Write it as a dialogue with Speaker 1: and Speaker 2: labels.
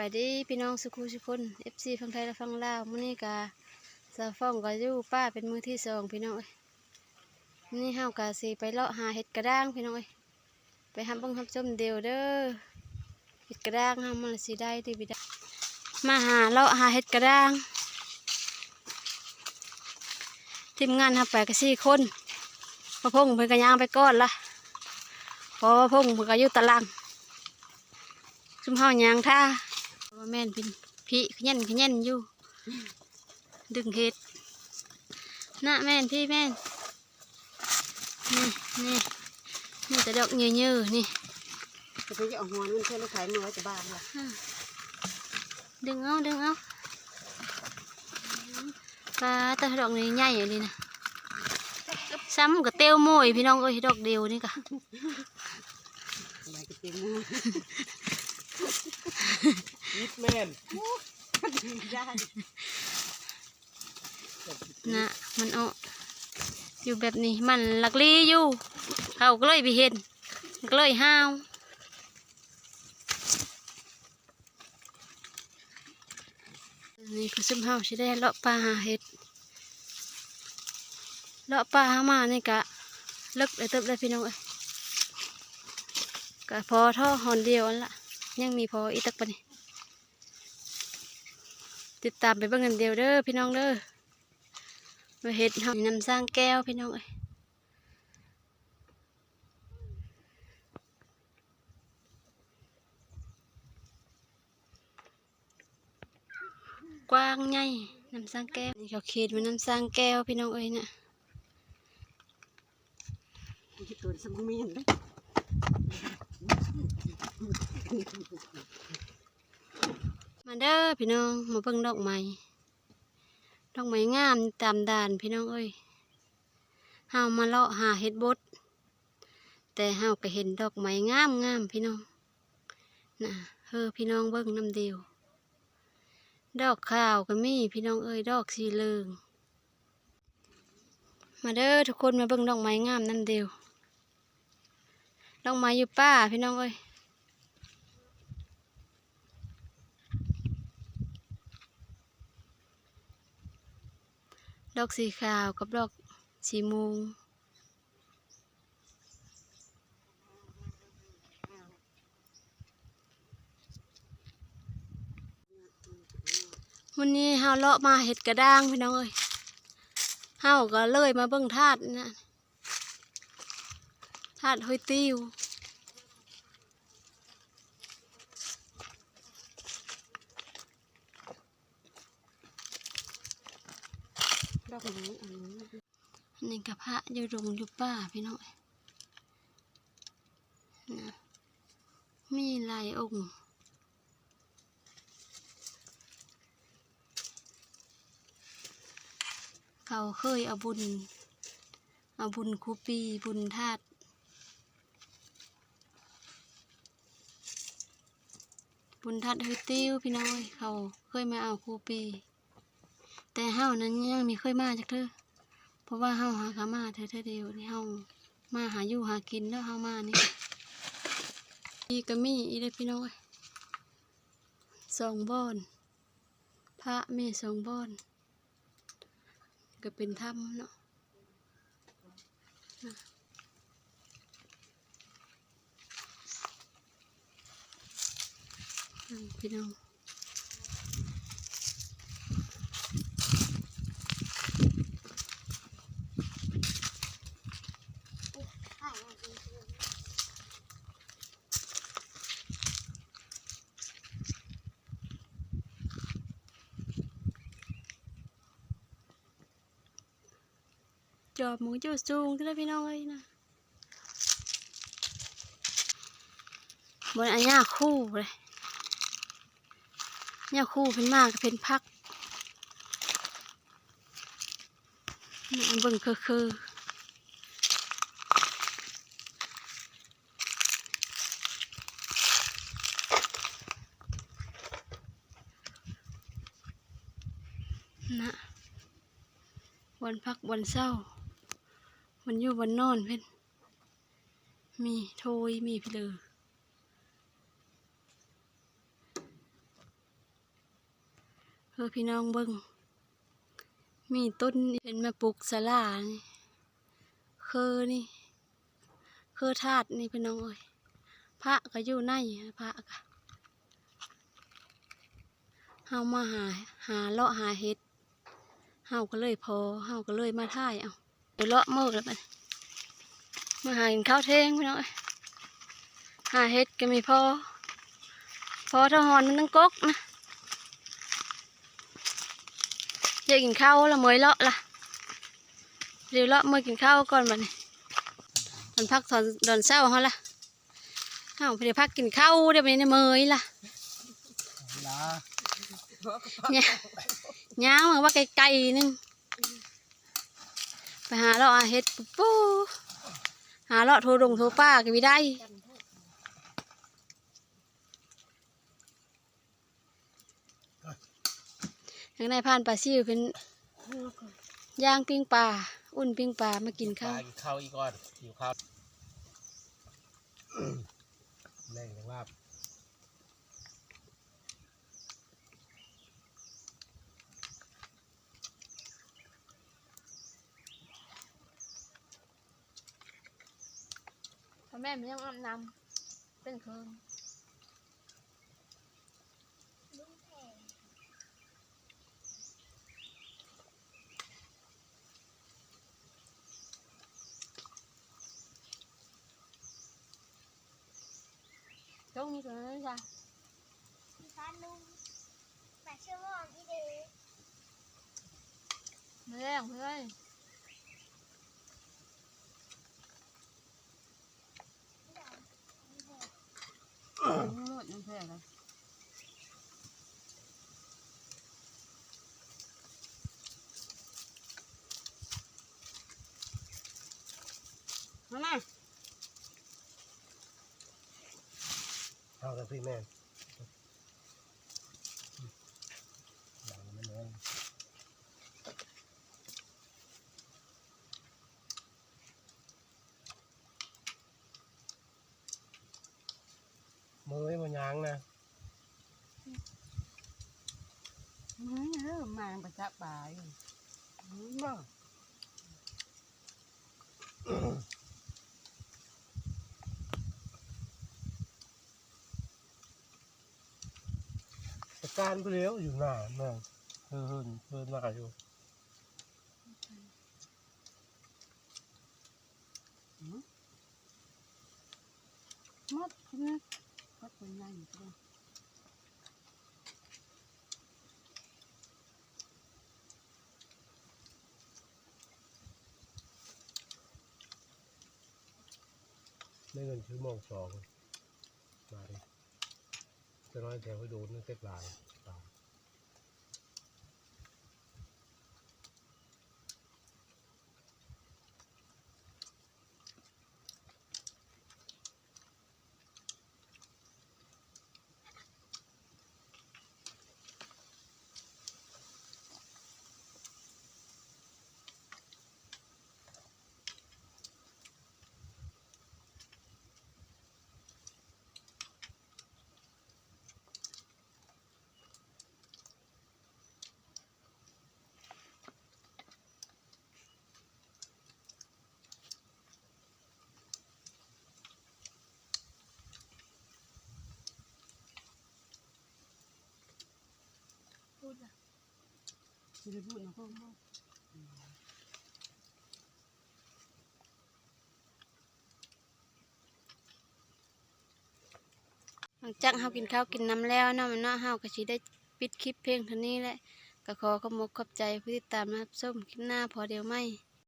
Speaker 1: บายดีพี่น้องสุขุสุคนเอฟซีฝั่งไทยและฝั่งลาวมื้อนี้กาสาฟ้องก็อยู่ป้าเป็นมือที่สองพี่น้องเอ้ยมื้อนี่เฮากะสิไปเลาะหาเห็ดกระด้างพี่น้องเอ้ยไปหาเบิ่งหับชมเดียวเด้อเห็ดกระด้างเฮามมันสิได้ที่บิดามาหาเลาะหาเห็ดกระด้างทีมงานเฮาไปก็สี่คนพระพงษ์เพิ่นก็ย่างไปก่อนละพอพระพงษ์เพิ่นก็อยู่ตารางซุมเฮายางท่า แม่นเป็นพี่ขยันขยันอยู่ ดึงเห็ดน่ะแม่นพี่แม่นนี่นี่นี่แต่ดอกเยอะๆนี่
Speaker 2: จะไปเอาหัวมันเพื่อลูกขายมือไว้จะบ้านละ
Speaker 1: ดึงเอาดึงเอาปลาแตะดอกนี้ใหญ่เลยนะซ้ำกับเต้วโมยพี่น้องเอ้ยดอกเดียวนี่กะ
Speaker 2: อะไรจะเป็ นิ
Speaker 3: ดแมน
Speaker 1: นะมันเอาอยู่แบบนี้มันหลักลีอยู่เขาก็เลยไปเห็นก็เลยห้าวนี่คือซุมเฮาสิได้เลาะปลาหาเห็ดเลาะปลาหามานี่กะเลิกเลยเติบเลยพี่น้องเอ้ยกะพอท่อหอนเดียวอันละ ยังมีพออีกตักปะนี่ติดตามไปเบิ่งกันเดียวเด้อพี่น้องเด้อมาเห็ดเฮานำสร้างแก้วพี่น้องเอ้ยกว้างใหญ่น้ำสร้างแก้วนี่เขาขีดมันน้ำสร้างแก้วพี่น้องเอ้ยเนี่ย
Speaker 2: ที่ตัวสมมีน
Speaker 1: มาเด้อพี่น้องมาเบิ่งดอกไม้ดอกไม้งามตามด่านพี่น้องเอ้ยเฮามาเลาะหาเห็ดบดแต่เฮาก็เห็นดอกไม้งามงามพี่น้องน่ะเฮอพี่น้องเบิ่งน้ำเดียว ดอกขาวก็มีพี่น้องเอ้ยดอกสีเหลืองมาเด้อทุกคนมาเบิ่งดอกไม้งามนั่นเดียวดอกไม้อยู่ป่าพี่น้องเอ้ย ดอกสีขาวกับดอกสีมูงวันนี้เฮาเลาะมาเห็ดกระด้างพี่น้องเอ้ยเฮาก็เลยมาเบิ่งธาตุนะธาตุหอยติ้ว
Speaker 2: ดอกไม้อันนี้
Speaker 1: อันนี้กับพระอยู่รงอยู่ป่าพี่น้องนะมีหลายองค์เขาเคยเอาบุญเอาบุญครูปีบุญธาตุบุญธาตุเฮติ้วพี่น้อยเขาเคยมาเอาครูปี แต่เฮานั้นยังมีเคยมาจากเธอเพราะว่าเฮาหาขามาเธอเธอเดียวนี่เฮามาหาอยู่หากินแล้วเฮามานี่อีกมีอีเลยพี่น้องเอ้ยสองบอน พระมีสองบอน ก็เป็นถ้ำเนาะนี่พี่น้อง อบหมูจูสูงที่ได้พี่น้องเอ้ยนะบนอันยาคู่เลยยาคู่เป็นมากเป็นพักนี่อันบิ่งคือคือนะวันพักวันเศร้า มันอยู่บนนอนเพ่นมีโทยมีเพลือเพื่อพี่น้องเบิ่งมีต้นเป็นมาปลูกสลานี่คือนี่คือธาตุนี่พี่น้องเอ้ยพระก็อยู่ในพระก็เฮามาหาหาเลาะหาเห็ดเฮาก็เลยพอเฮาก็เลยมาถ่ายเอา เดี๋ยวเลาะเมิกแล้วมันมาหากินข้าวเทงพี่น้องเอ้ยหาเห็ดก็ไม่พอ พอทหอนมันต้องกกนะอยากกินข้าวละเมยเลาะละเดี๋ยวเลาะเมื่อกินข้าวก่อนบัดนี้มันพักตอนตอนเช้าเขาละเอ้าเดี๋ยวพักกินข้าวเดี๋ยวไปนี่เมยละ
Speaker 3: ลา
Speaker 1: เนี่ยย่างมาว่าไกลๆนึง ไปหาเลาะเฮ็ดปุ๊บหาเลาะโทรดงโทรป้าก็ไม่ได้ทางในผ่านปลาซิวเป็นย่างปิ้งปลาอุ่นปิ้งปลามากินข้าว
Speaker 3: กินข้าวอีกก่อนหิวข้าวแรงจังว่า
Speaker 1: พ่ แม่มันยังอาบน้ำเป็นคืนจงมีตัวนั้นจ้ะ
Speaker 4: ฟ้าลุงแปดชั่วโมงที่เดย์
Speaker 1: มาแล้วเพื่อน หมดน้ำเพื่อนเลย
Speaker 2: มา
Speaker 3: เอาแต่พี่แม่ดังมันเลยมือมันยางนะ
Speaker 2: เออมา ประจับปลาอยู่บ่
Speaker 3: ตะการไปเลี้ยวอยู่หน้าแม่งเพิ่นเพิ่นมาอยู่
Speaker 2: มดนะก็เป็นยังอยู่ตัว
Speaker 3: ได้เงินซื้อมองสองมาดิจะน้อยแถวให้โดนนึกเต็กลายตาย
Speaker 2: สิได้พูดนะพ่อพ่อ
Speaker 1: หลังจากเฮากินข้าวกินน้ำแล้วเนาะมันเนาะเฮาก็สิได้ปิดคลิปเพลงเท่านี้แหละก็ขอขอบมกขอบใจผู้ติดตามนะครับส้มคลิปหน้าพอเดียวไหม